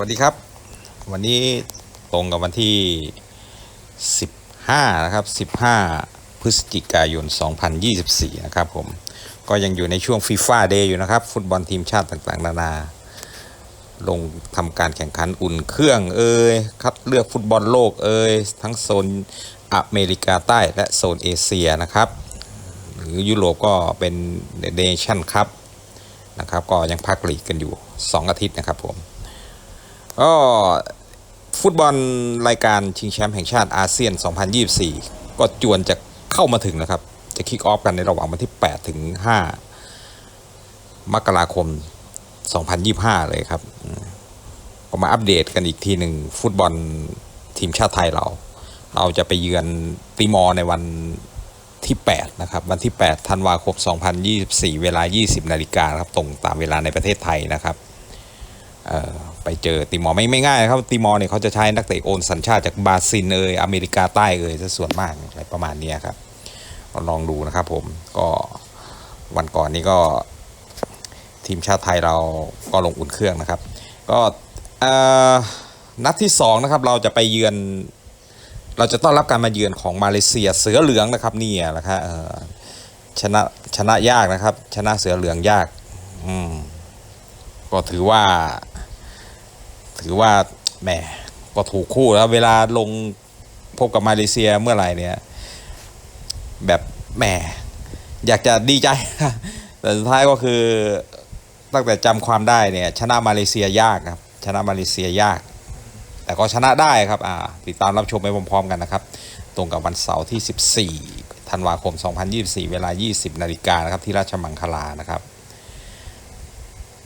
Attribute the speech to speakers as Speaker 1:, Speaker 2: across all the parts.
Speaker 1: วัสดีครับ วันนี้ตรงกับวันที่ 15 นะครับ 15 พฤศจิกายน 2024 นะครับผม ก็ยังอยู่ในช่วงฟีฟ่าเดย์อยู่นะครับ ฟุตบอลทีมชาติต่างๆ นานา ลงทำการแข่งขันอุ่นเครื่องเอ่ยคัดเลือกฟุตบอลโลกเอ่ยทั้งโซนอเมริกาใต้และโซนเอเชียนะครับ หรือยุโรปก็เป็นเนชั่นคัพนะครับ ก็ยังพักหลีกกันอยู่ 2 อาทิตย์นะครับผม ก็ฟุตบอลรายการชิงแชมป์แห่งชาติอาเซียน 2024 ก็จวนจะเข้ามาถึงนะครับ จะคิกออฟกันในระหว่างวันที่ 8 ถึง 5 มกราคม 2025 เลยครับอืมก็มาอัปเดตกันอีกทีหนึ่งฟุตบอลทีมชาติไทยเรา เราจะไปเยือนติมอร์ในวันที่ 8 นะครับ วันที่ 8 ธันวาคม 2024 เวลา 20 นาฬิกาครับ ตรงตามเวลาในประเทศไทยนะครับ ไปเจอติมอร์ไม่ไม่ง่ายนะครับติมอร์เนี่ยเขาจะใช้นักเตะโอนสัญชาติจากบราซิลเอยอเมริกาใต้เอยซะส่วนมากอะไรประมาณนี้ครับลองดูนะครับผมก็วันก่อนนี้ก็ทีมชาติไทยเราก็ลงอุ่นเครื่องนะครับ ก็นัดที่สองนะครับเราจะไปเยือน เราจะต้อนรับการมาเยือนของมาเลเซียเสือเหลืองนะครับนี่แหละครับชนะชนะยากนะครับ ชนะเสือเหลืองยากอืมก็ถือว่า ถือว่าแหมก็ถูกคู่แล้วเวลาลงพบกับมาเลเซียเมื่อไหร่เนี่ย แบบแหมอยากจะดีใจ แต่สุดท้ายก็คือตั้งแต่จำความได้เนี่ย ชนะมาเลเซียยากครับ ชนะมาเลเซียยาก แต่ก็ชนะได้ครับอ่าติดตามรับชมไปพร้อมๆกันนะครับ ตรงกับวันเสาร์ที่ 14ธันวาคม 2024 เวลา 20 นาฬิกานะครับ ที่ราชมังคลานะครับ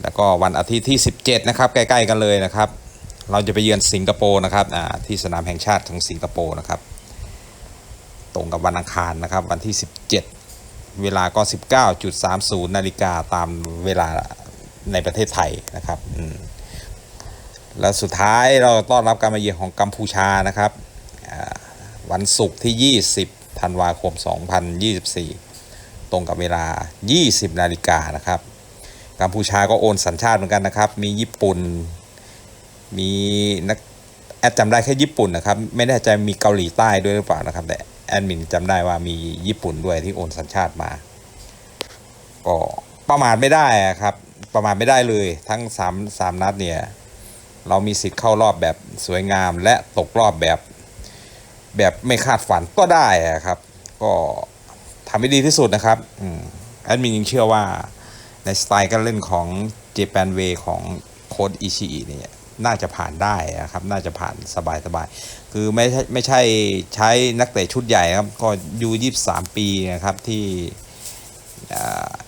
Speaker 1: แล้วก็วันอาทิตย์ที่ 17 นะครับ ใกล้ ๆ กันเลยนะครับ เราจะไปเยือนสิงคโปร์นะครับที่สนามแห่งชาติของสิงคโปร์นะครับ ตรงกับวันอังคารนะครับ วันที่ 17 เวลาก็ 19.30 นาฬิกาตามเวลาในประเทศไทยนะครับและสุดท้ายเราต้อนรับการมาเยือนของกัมพูชานะครับวันศุกร์ที่ 20 ธันวาคม 2024 ตรงกับเวลา 20 นาฬิกานะครับ กัมพูชาก็โอนสัญชาติเหมือนกันนะครับ มีญี่ปุ่น มีนักแอดจำได้แค่ญี่ปุ่นนะครับ ไม่แน่ใจมีเกาหลีใต้ด้วยหรือเปล่านะครับ แต่แอดมินจำได้ว่ามีญี่ปุ่นด้วยที่โอนสัญชาติมา ก็ประมาทไม่ได้ครับ ประมาทไม่ได้เลยทั้งสามสามนัดเนี่ย เรามีสิทธิ์เข้ารอบแบบสวยงามและตกรอบแบบแบบไม่คาดฝันก็ได้ครับ ก็ทำให้ดีที่สุดนะครับอแอดมินยังเชื่อว่า ในสไตล์การเล่นของเจแปนเวของโค้ดอิชิอิเนี่ยน่าจะผ่านได้นะครับ น่าจะผ่านสบายสบายๆคือไม่ใช่ไม่ใช่ใช้นักเตะชุดใหญ่ครับ ก็ยูยี่สามปีนะครับที่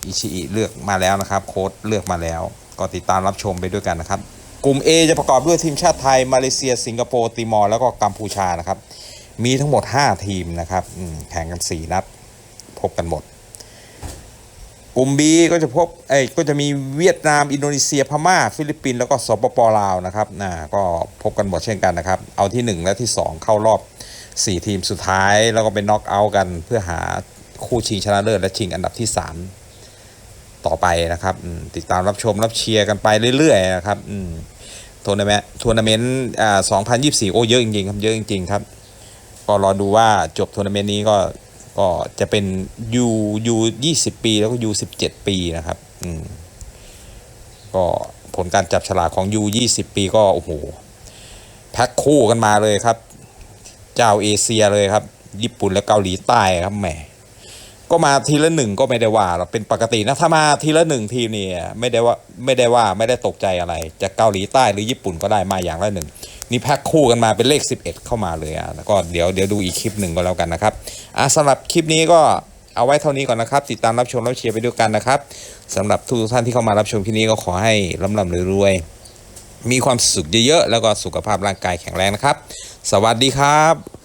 Speaker 1: อิชิอิเลือกมาแล้วนะครับ โค้ดเลือกมาแล้ว ก็ติดตามรับชมไปด้วยกันนะครับ กลุ่ม A จะประกอบด้วยทีมชาติไทย มาเลเซีย สิงคโปร์ ติมอร์ แล้วก็กัมพูชานะครับ มีทั้งหมด 5 ทีมนะครับแข่งกัน 4 นัด พบกันหมด กลุ่ม B ก็จะพบเอ้ก็จะมีเวียดนาม อินโดนีเซียพม่า ฟิลิปปินส์แล้วก็สปปลาวนะครับน่าก็พบกันหมดเช่นกันนะครับ เอาที่ 1 และที่ 2 เข้ารอบ 4 ทีมสุดท้าย แล้วก็เป็นน็อกเอาท์กันเพื่อหาคู่ชิงชนะเลิศและชิงอันดับที่ 3 ต่อไปนะครับติดตามรับชมรับเชียร์กันไปเรื่อยๆนะครับทัวร์นาเมนต์ทัวร์นาเมนต์อ่า2024 โอ้เยอะจริงๆครับเยอะจริงๆครับ ก็รอดูว่าจบทัวร์นาเมนต์นี้ก็ ก็จะเป็น U U 20 ปี แล้วก็ U 17 ปีนะครับอืมก็ผลการจับฉลากของ U 20 ปีก็โอ้โหแพ็คคู่กันมาเลยครับ เจ้าเอเชียเลยครับ ญี่ปุ่นและเกาหลีใต้ครับแหมก็มาทีละหนึ่งก็ไม่ได้ว่าเราเป็นปกตินะถ้ามาทีละหนึ่งทีมเนี่ยไม่ได้ว่าไม่ได้ว่าไม่ได้ตกใจอะไรจะเกาหลีใต้หรือญี่ปุ่นก็ได้มาอย่างละหนึ่ง นี่แพ็คคู่กันมาเป็นเลข 11 เข้ามาเลยอะแล้วก็เดี๋ยวเดี๋ยวดูอีกคลิปหนึ่งก็แล้วกันนะครับอะสำหรับคลิปนี้ก็เอาไว้เท่านี้ก่อนนะครับ ติดตามรับชมรับเชียร์ไปด้วยกันนะครับสำหรับทุกท่านที่เข้ามารับชมคลิปนี้ก็ขอให้ร่ำรำรวยๆมีความสุขเยอะๆแล้วก็สุขภาพร่างกายแข็งแรงนะครับ สวัสดีครับ